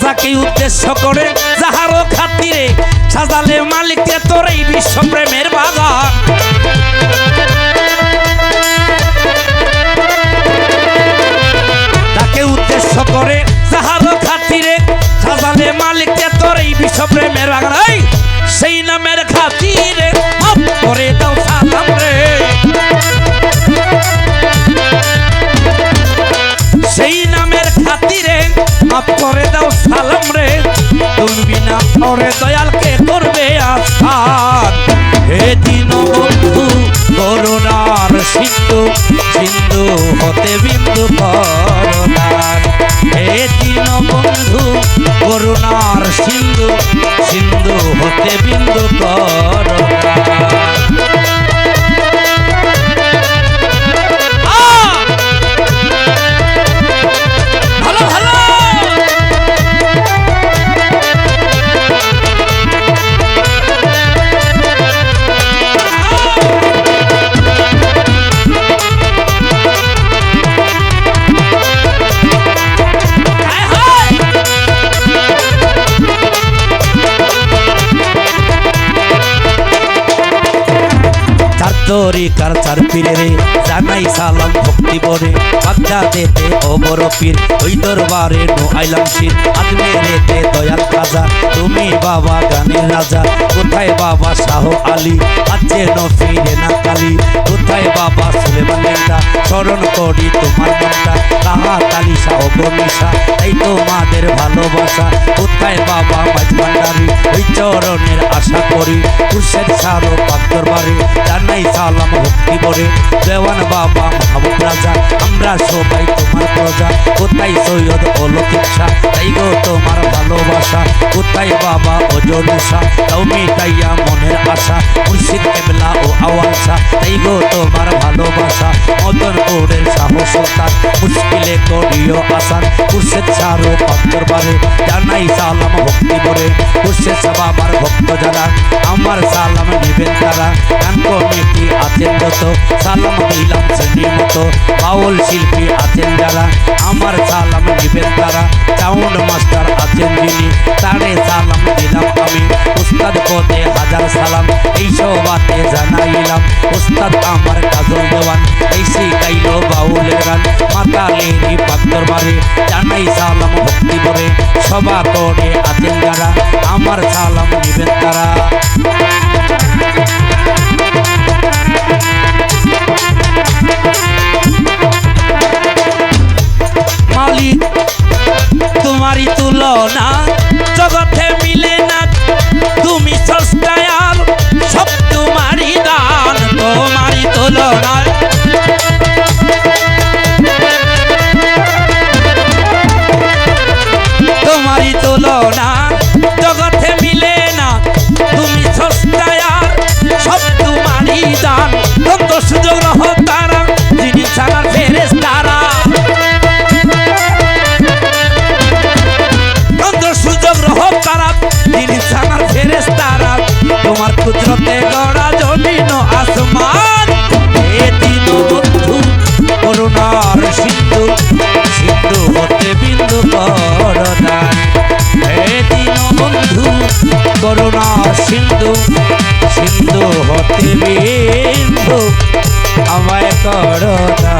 যাকে উদ্দেশ্য করে যাহারও খাতিরে সাজালে মালিককে তোর এই বিশ্বপ্রেমের বাগান তাকে উদ্দেশ্য করে যাহারও খাতিরে সাজালে মালিককে তোর এই বিশ্বপ্রেমের বাগান হতে বিন্দু পরদান হে দিন বন্ধু করুণার সিন্ধু সিন্ধু হতে বিন্দু করুণার তরিকার চার পীরে রে জানাই সালাম ভক্তি বরে বাচ্চা দেতে অবর পীর, ওই দরবারে নো আইলাম শির। আদমে রেতে দয়াল খাজা, তুমি বাবা গানের রাজা। কোথায় বাবা শাহ আলী? আছে ফিরে না কালী। কোথায় বাবা সুলেমান লেঙ্গা স্মরণ করি তোমার মনটা কাহা তালি শাহ বনিশা এই তোমাদের ভালোবাসা। কোথায় বাবা মাঝ ভান্ডারি, ওই চরণের আশা করি কুরশেদ সারো পাক দরবারে, জানাই সালাম ভক্তি বরে দেওয়ান বাবা মাহবুব রাজা, আমরা সবাই তোমার প্রজা। কোথায় সৈয়দ অলৌকিক শাহ, তাই গো তোমার ভালোবাসা। কোথায় বাবা অজনুষা তাও মিটাইয়া মনের আশা। মুর্শিদ কেবলা ও আওয়ালসা তাই গো তোমার ভালোবাসা মদন কোরের শাহ সুলতান মুশকিলে করিও আসান মুর্শিদ সারো পাক দরবারে জানাই সালাম, ভক্তি বরে মুর্শিদ বাবার ভক্ত যারা। আমার সালাম নিবেন তারা। গান কমিটি আছেন যত, সালাম দিলাম শ্রেণি মতো। বাউল শিল্পী আছেন যারা, আমার সালাম নিবেন তারা। সাউন্ড মাস্টার আছেন যিনি, তারে সালাম দিলাম আমি। উস্তাদ পদে হাজার সালাম, এই সবাতে জানাইলাম। উস্তাদ আমার ডালে ভক্তর বারে জানাই সালাম ভক্তি করে সবা করে আছেন যারা, আমার সালাম নিবেন তারা। তোমারই তুলনা জগতে মিলে না, তুমি সস্তায় সব তোমারই দান। কত সুযোগ রহ তারা, যিনি ছাড়া সিন্ধু সিন্ধু হতে বিন্দু আমায় করো না